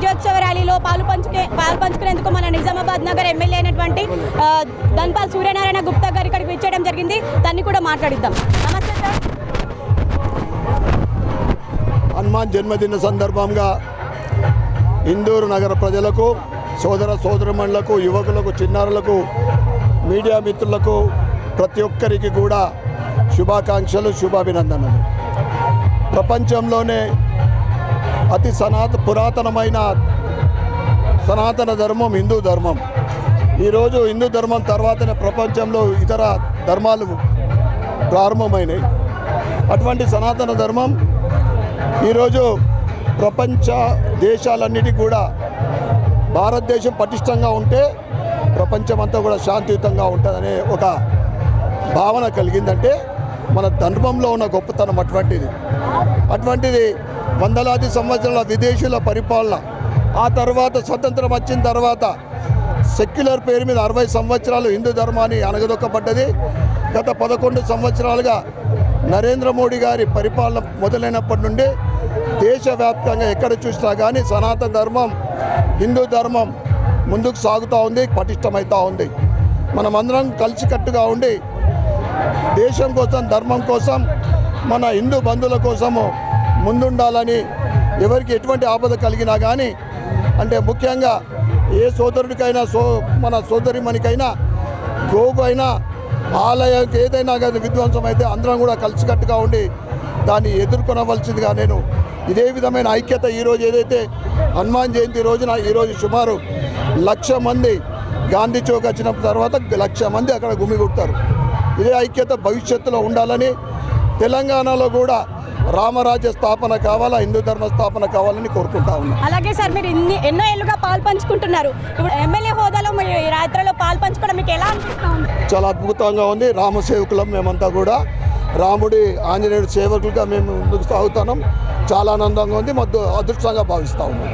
విజయోత్సవ ర్యాలీలో పాలు పంచుకే పాలు పంచుకునేందుకు మన నిజామాబాద్ నగర్ ఎమ్మెల్యే అయినటువంటి ధన్పాల్ సూర్యనారాయణ గుప్తా గారు ఇక్కడికి విచ్చేయడం జరిగింది. దాన్ని కూడా మాట్లాడిద్దాం. నమస్తే సార్. హనుమాన్ జన్మదిన సందర్భంగా ఇందూరు నగర ప్రజలకు సోదర సోదరమణులకు యువకులకు చిన్నారులకు మీడియా మిత్రులకు ప్రతి ఒక్కరికి కూడా శుభాకాంక్షలు శుభాభినందనలు. ప్రపంచంలోనే అతి సనాత పురాతనమైన సనాతన ధర్మం హిందూ ధర్మం. ఈరోజు హిందూ ధర్మం తర్వాతనే ప్రపంచంలో ఇతర ధర్మాలు ప్రారంభమైనాయి. అటువంటి సనాతన ధర్మం ఈరోజు ప్రపంచ దేశాలన్నిటి కూడా భారతదేశం పటిష్టంగా ఉంటే ప్రపంచమంతా కూడా శాంతియుతంగా ఉంటుందనే ఒక భావన కలిగిందంటే మన ధర్మంలో ఉన్న గొప్పతనం అటువంటిది. అటువంటిది వందలాది సంవత్సరాల విదేశీయుల పరిపాలన. ఆ తర్వాత స్వతంత్రం వచ్చిన తర్వాత సెక్యులర్ పేరు మీద అరవై సంవత్సరాలు హిందూ ధర్మాన్ని అనగదొక్కబడ్డది గత పదకొండు సంవత్సరాలుగా నరేంద్ర మోడీ గారి పరిపాలన మొదలైనప్పటి నుండి దేశవ్యాప్తంగా ఎక్కడ చూసినా కానీ సనాతన ధర్మం హిందూ ధర్మం ముందుకు సాగుతూ ఉంది పటిష్టమవుతూ ఉంది. మనమందరం కలిసికట్టుగా ఉండి దేశం కోసం ధర్మం కోసం మన హిందూ బంధువుల కోసము ముందుండాలని ఎవరికి ఎటువంటి ఆపద కలిగినా కానీ అంటే ముఖ్యంగా ఏ సోదరుడికైనా సో మన సోదరిమణికైనా గోగు అయినా ఆలయానికి ఏదైనా కానీ విధ్వంసం అయితే అందరం కూడా కలిసికట్టుగా ఉండి దాన్ని ఎదుర్కొనవలసిందిగా నేను ఇదే విధమైన ఐక్యత ఈరోజు ఏదైతే హనుమాన్ జయంతి రోజున ఈరోజు సుమారు లక్ష మంది గాంధీ చౌక్ వచ్చిన తర్వాత లక్ష మంది అక్కడ గుమిగుడతారు. ఇదే ఐక్యత భవిష్యత్తులో ఉండాలని తెలంగాణలో కూడా రామరాజ్య స్థాపన కావాలా హిందూ ధర్మ స్థాపన కావాలని కోరుకుంటా ఉన్నాం. అలాగే సార్ మీరు ఇన్ని ఎన్నో ఏళ్ళుగా పాలు పంచుకుంటున్నారు. ఇప్పుడు ఎమ్మెల్యే హోదాలో రాత్రిలో పాలు పంచుకోవడం మీకు ఎలా అనిపిస్తా ఉంది? చాలా అద్భుతంగా ఉంది. రామ సేవకులం మేమంతా కూడా. రాముడి ఆంజనేయుడి సేవకులుగా మేము ముందుకు సాగుతున్నాం. చాలా ఆనందంగా ఉంది. మధ్య అదృష్టంగా భావిస్తా ఉన్నాం.